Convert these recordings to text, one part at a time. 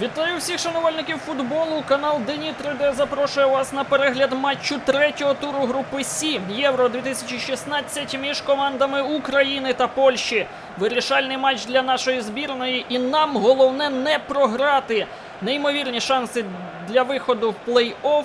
Вітаю всіх шанувальників футболу. Канал Дені 3D запрошує вас на перегляд матчу третього туру групи Сі Євро 2016 між командами України та Польщі. Вирішальний матч для нашої збірної, і нам головне не програти. Неймовірні шанси для виходу в плей-офф.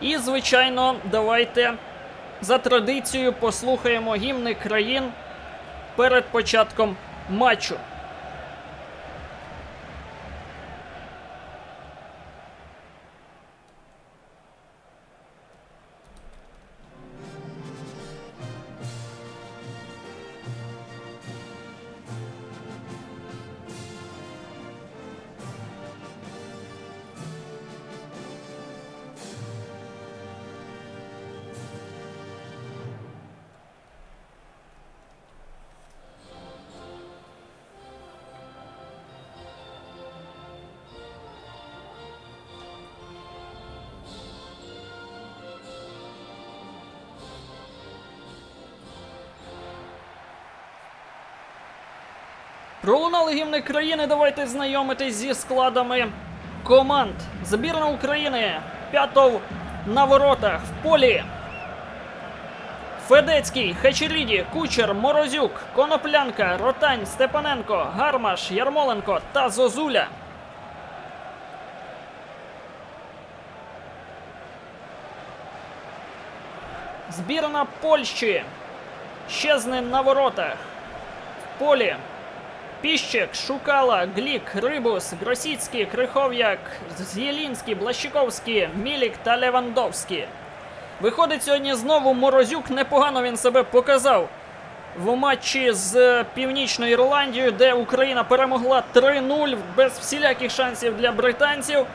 І, звичайно, давайте за традицією послухаємо гімни країн перед початком матчу. Пролунали гімни країни. Давайте знайомитись зі складами команд. Збірна України. П'ятов на воротах в полі. Федецький, Хачеріді, Кучер, Морозюк, Коноплянка, Ротань, Степаненко, Гармаш, Ярмоленко та Зозуля. Збірна Польщі. Щезне на воротах. В полі. Піщик, Шукала, Глік, Рибус, Гросіцький, Крихов'як, Зєлінський, Блащиковський, Мілік та Левандовський. Виходить сьогодні знову Морозюк. Непогано він себе показав в матчі з Північною Ірландією, де Україна перемогла 3-0 без всіляких шансів для британців.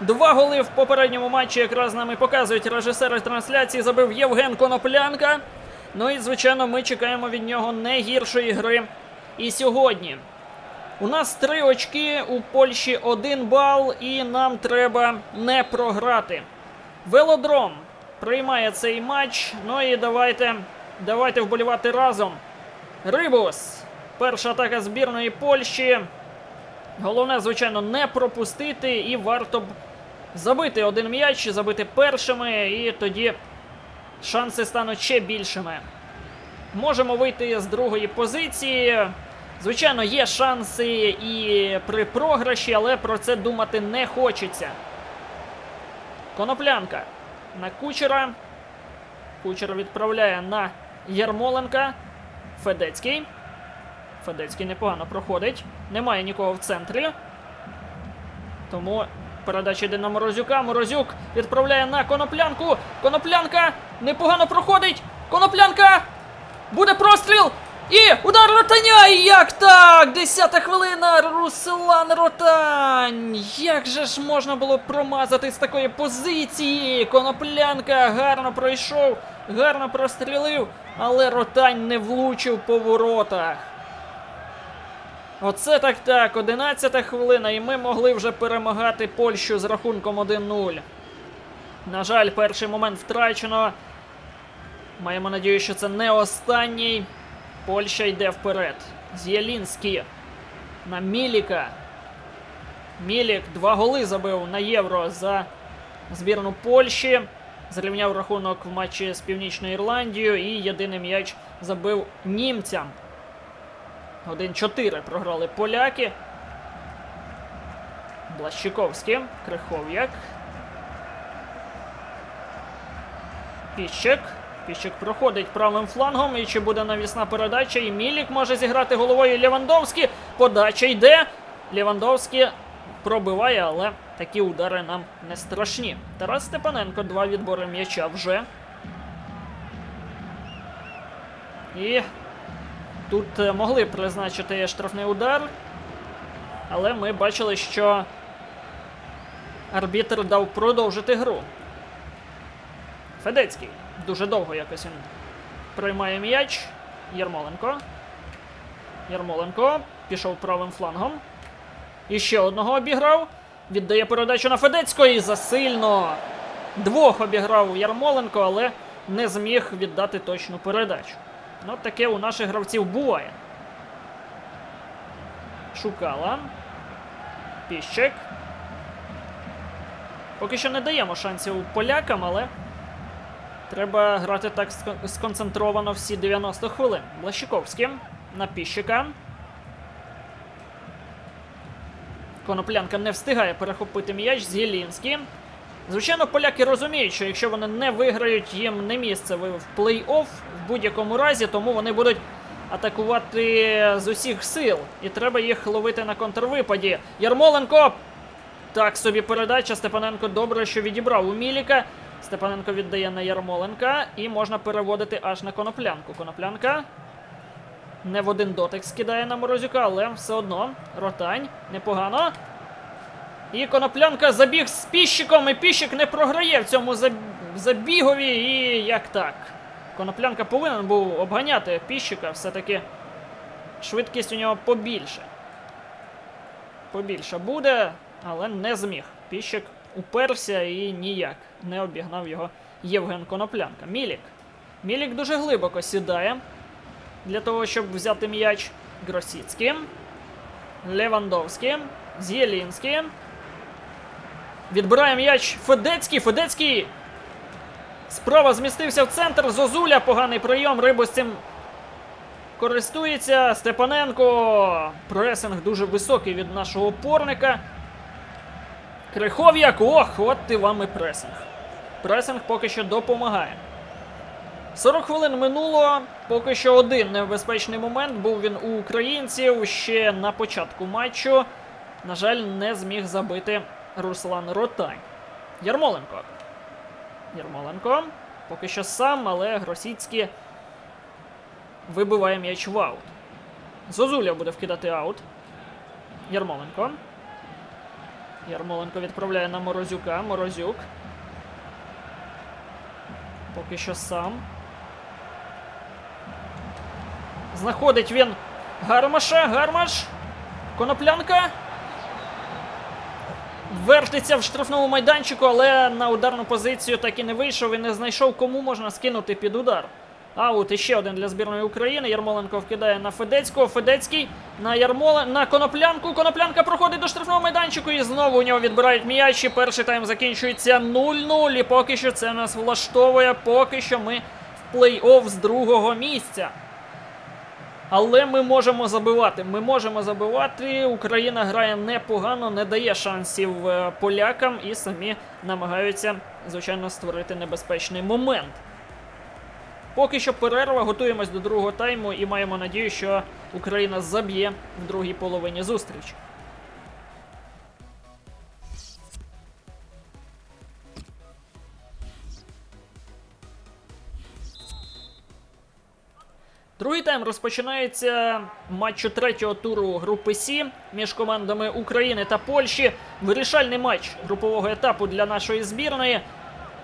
Два голи в попередньому матчі якраз нам і показують режисери трансляції. Забив Євген Коноплянка. Ну і звичайно, ми чекаємо від нього не гіршої гри. І сьогодні у нас три очки, у Польщі один бал, і нам треба не програти. Велодром приймає цей матч. Ну і давайте, давайте вболівати разом. Рибус. Перша атака збірної Польщі. Головне, звичайно, не пропустити, і варто б забити один м'яч, забити першими, і тоді шанси стануть ще більшими. Можемо вийти з другої позиції. Звичайно, є шанси і при програші, але про це думати не хочеться. Коноплянка на кучера. Кучер відправляє на Ярмоленка. Федецький. Федецький непогано проходить. Немає нікого в центрі. Тому передача йде на Морозюка. Морозюк відправляє на коноплянку. Коноплянка непогано проходить. Коноплянка! Буде простріл! І удар Ротаня! Як так? Десята хвилина! Руслан Ротань! Як же ж можна було промазати з такої позиції? Коноплянка гарно пройшов, гарно прострілив, але Ротань не влучив по воротах. Оце так так, 11 хвилина, і ми могли вже перемагати Польщу з рахунком 1-0. На жаль, перший момент втрачено. Маємо надію, що це не останній. Польща йде вперед. З'єлінський на Міліка. Мілік два голи забив на євро за збірну Польщі. Зрівняв рахунок в матчі з Північною Ірландією і єдиний м'яч забив німцям. 1-4 програли поляки. Блащиковський, Крихов'як. Піщик. Піщик проходить правим флангом. І чи буде навісна передача? І Мілік може зіграти головою Лівандовський. Подача йде. Лівандовський пробиває, але такі удари нам не страшні. Тарас Степаненко, два відбори м'яча вже. І тут е, могли призначити штрафний удар. Але ми бачили, що арбітр дав продовжити гру. Федецький. Дуже довго якось він приймає м'яч. Ярмоленко. Ярмоленко пішов правим флангом. І ще одного обіграв. Віддає передачу на Федецького і засильно. Двох обіграв Ярмоленко, але не зміг віддати точну передачу. Ну, таке у наших гравців буває. Шукала. Піщик. Поки що не даємо шансів полякам, але треба грати так сконцентровано всі 90 хвилин. Блащиковський на піщика. Коноплянка не встигає перехопити м'яч з Єлінський. Звичайно, поляки розуміють, що якщо вони не виграють, їм не місце в плей-офф в будь-якому разі, тому вони будуть атакувати з усіх сил. І треба їх ловити на контрвипаді. Ярмоленко. Так собі передача. Степаненко добре, що відібрав у Міліка. Степаненко віддає на Ярмоленка і можна переводити аж на коноплянку. Коноплянка не в один дотик скидає на Морозюка, але все одно. Ротань. Непогано. І коноплянка забіг з піщиком, і піщик не програє в цьому забігові. І як так? Коноплянка повинен був обганяти піщика, все-таки швидкість у нього побільше. Побільше буде, але не зміг. Піщик уперся і ніяк не обігнав його Євген Коноплянка. Мілік. Мілік дуже глибоко сідає для того, щоб взяти м'яч Гросіцький. Левандовський. Зєлінський. Відбирає м'яч Федецький. Федецький справа змістився в центр. Зозуля. Поганий прийом. Рибу з цим користується. Степаненко. Пресинг дуже високий від нашого опорника. Крихов'як. Ох, от ти вам і пресинг. Пресинг поки що допомагає. 40 хвилин минуло. Поки що один небезпечний момент. Був він у українців ще на початку матчу. На жаль, не зміг забити Руслан Ротань. Ярмоленко. Ярмоленко. Поки що сам, але Гросіцький вибиває м'яч в аут. Зозуля буде вкидати аут. Ярмоленко. Ярмоленко відправляє на Морозюка. Морозюк. Поки що сам. Знаходить він Гармаша. Гармаш. Коноплянка. Вертиться в штрафному майданчику, але на ударну позицію так і не вийшов і не знайшов, кому можна скинути під удар. Аут іще один для збірної України. Ярмоленко вкидає на Федецького. Федецький на Ярмоле... на коноплянку. Коноплянка проходить до штрафного майданчику і знову у нього відбирають м'яч. І перший тайм закінчується 0-0. І поки що це нас влаштовує. Поки що ми в плей-офф з другого місця. Але ми можемо забивати. Ми можемо забивати. Україна грає непогано, не дає шансів е, полякам і самі намагаються, звичайно, створити небезпечний момент. Поки що перерва, готуємось до другого тайму і маємо надію, що Україна заб'є в другій половині зустрічі. Другий тайм розпочинається матчу третього туру групи Сі між командами України та Польщі. Вирішальний матч групового етапу для нашої збірної.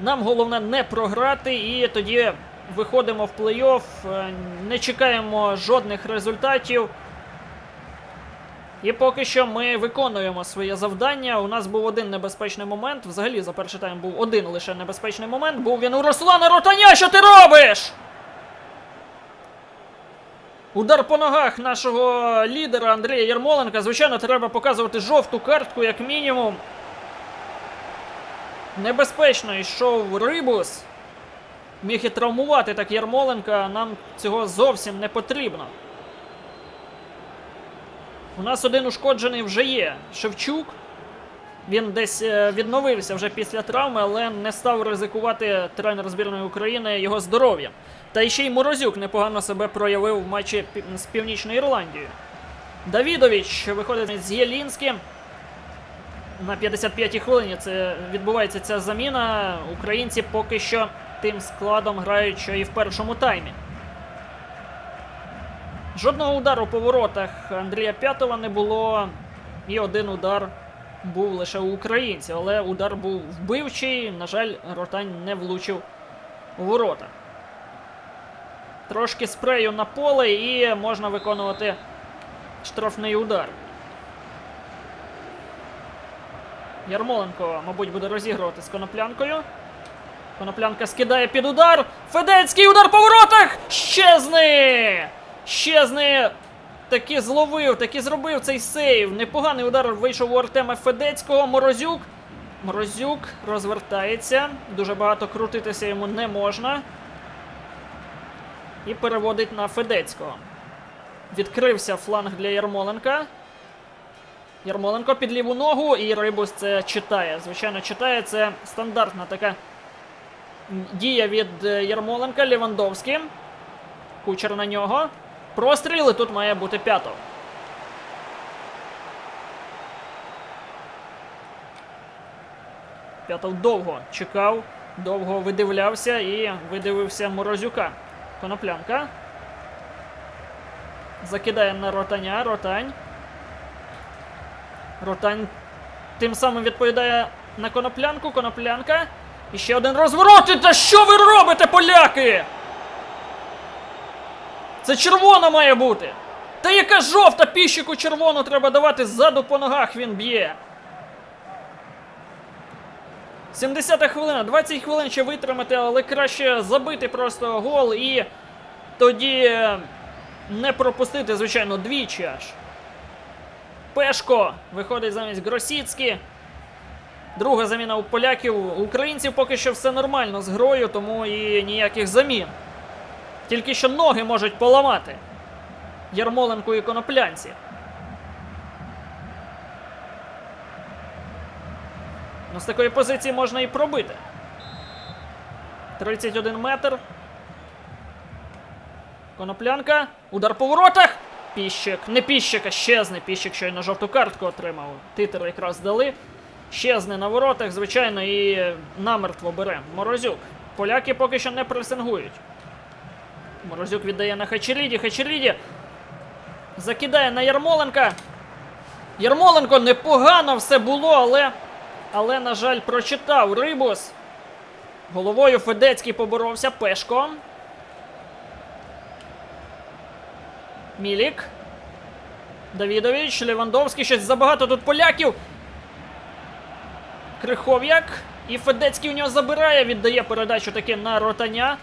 Нам головне не програти, і тоді виходимо в плей-офф, е, не чекаємо жодних результатів. І поки що ми виконуємо своє завдання. У нас був один небезпечний момент. Взагалі за перший тайм був один лише небезпечний момент. Був він у Руслана Ротаня. Що ти робиш? Удар по ногах нашого лідера Андрія Єрмоленка. Звичайно, треба показувати жовту картку, як мінімум. Небезпечно йшов Рибус. Міг і травмувати так Ярмоленка. Нам цього зовсім не потрібно. У нас один ушкоджений вже є. Шевчук. Він десь е, відновився вже після травми, але не став ризикувати тренер збірної України його здоров'ям. Та ще й Морозюк непогано себе проявив в матчі з Північною Ірландією. Давідович виходить з Єлінським. На 55-й хвилині це відбувається ця заміна. Українці поки що тим складом грають, що і в першому таймі. Жодного удару по воротах Андрія П'ятова не було. І один удар був лише у українців, але удар був вбивчий. На жаль, Ротань не влучив у ворота. Трошки спрею на поле і можна виконувати штрафний удар. Ярмоленко, мабуть, буде розігрувати з коноплянкою. Коноплянка скидає під удар. Федецький удар по воротах! Щезни! Щезни! Таки зловив, таки зробив цей сейв. Непоганий удар вийшов у Артема Федецького. Морозюк. Морозюк розвертається. Дуже багато крутитися йому не можна. І переводить на Федецького. Відкрився фланг для Ярмоленка. Ярмоленко під ліву ногу, і Рибус це читає. Звичайно, читає це стандартна така дія від е, Ярмоленка Лівандовський. Кучер на нього. Простріли тут має бути п'ятов. П'ятов довго чекав, довго видивлявся і видивився Морозюка. Коноплянка. Закидає на ротаня. Ротань. Ротань тим самим відповідає на коноплянку. Коноплянка. І ще один розворот. Та що ви робите, поляки? Це червона має бути. Та яка жовта піщику червону треба давати ззаду по ногах він б'є. 70 хвилина, 20 хвилин ще витримати, але краще забити просто гол і тоді е, не пропустити, звичайно, двічі аж. Пешко виходить замість Гросіцькі. Друга заміна у поляків. У українців поки що все нормально з грою, тому і ніяких замін. Тільки що ноги можуть поламати. Ярмоленку і коноплянці. Ну, з такої позиції можна і пробити. 31 метр. Коноплянка. Удар по воротах. Піщик. Не піщик, а щезне. Піщик щойно жовту картку отримав. Титр якраз дали. Щезне на воротах, звичайно, і намертво бере. Морозюк. Поляки поки що не пресингують. Морозюк віддає на Хачеріді. Хачеріді закидає на Ярмоленка. Ярмоленко непогано все було, але. Але, на жаль, прочитав Рибус. Головою Федецький поборовся. Пешко. Мілік. Давідович, Левандовський. Щось забагато тут поляків. Крихов'як. І Федецький у нього забирає, віддає передачу таки на ротаня.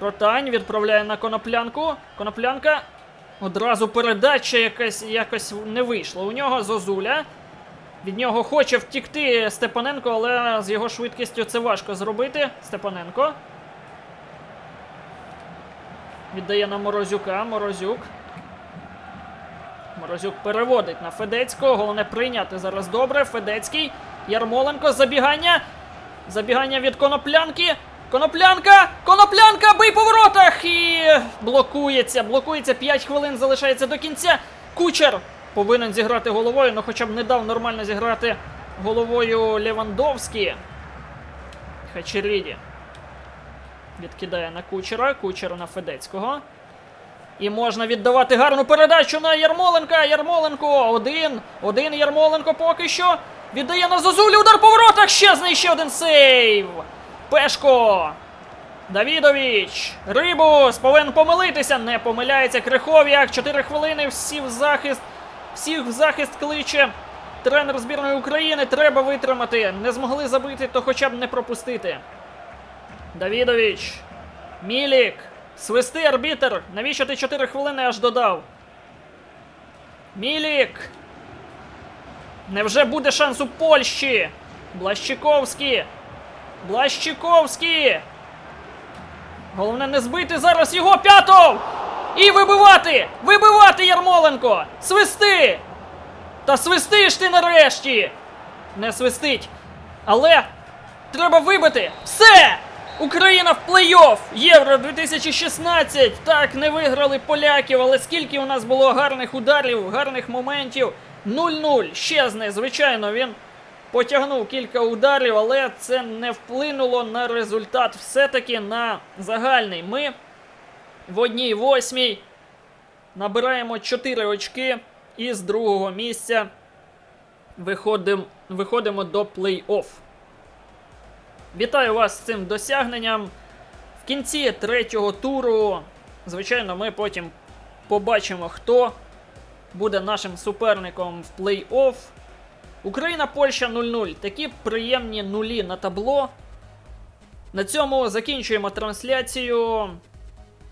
Ротань відправляє на коноплянку. Коноплянка. Одразу передача якась, якось не вийшла. У нього Зозуля. Від нього хоче втікти Степаненко, але з його швидкістю це важко зробити. Степаненко. Віддає на Морозюка. Морозюк. Морозюк переводить на Федецького. Головне прийняти зараз добре. Федецький. Ярмоленко. Забігання. Забігання від коноплянки. Коноплянка! Коноплянка! Бий по воротах! І блокується. Блокується. 5 хвилин залишається до кінця. Кучер повинен зіграти головою, ну хоча б не дав нормально зіграти головою Левандовський. Хачеріді. Відкидає на кучера. Кучера на Федецького. І можна віддавати гарну передачу на Ярмоленка. Ярмоленко. Один. Один Ярмоленко поки що. Віддає на Зозулю. Удар по воротах. Щезне ще один сейв. Пешко. Давідович. Рибус повинен помилитися. Не помиляється Крихов'як. 4 хвилини. Всі в захист. Всіх в захист кличе. Тренер збірної України. Треба витримати. Не змогли забити, то хоча б не пропустити. Давідович. Мілік. Свисти арбітер. Навіщо ти 4 хвилини аж додав? Мілік. Невже буде шанс у Польщі? Блащиковський. Блащиковський. Головне не збити зараз його п'ятов! І вибивати! Вибивати Ярмоленко! Свисти! Та свисти ж ти нарешті! Не свистить. Але треба вибити! Все! Україна в плей-офф! Євро 2016! Так, не виграли поляків, але скільки у нас було гарних ударів, гарних моментів. 0-0. Щезне, звичайно, він потягнув кілька ударів, але це не вплинуло на результат. Все-таки на загальний. Ми в одній восьмій набираємо 4 очки і з другого місця виходимо, виходимо до плей-офф. Вітаю вас з цим досягненням. В кінці третього туру, звичайно, ми потім побачимо, хто буде нашим суперником в плей-офф. Україна, Польща 0-0. Такі приємні нулі на табло. На цьому закінчуємо трансляцію.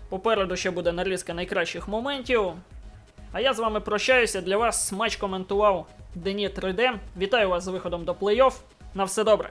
Попереду ще буде нарізка найкращих моментів. А я з вами прощаюся. Для вас матч коментував Дені 3D. Вітаю вас з виходом до плей-офф. На все добре.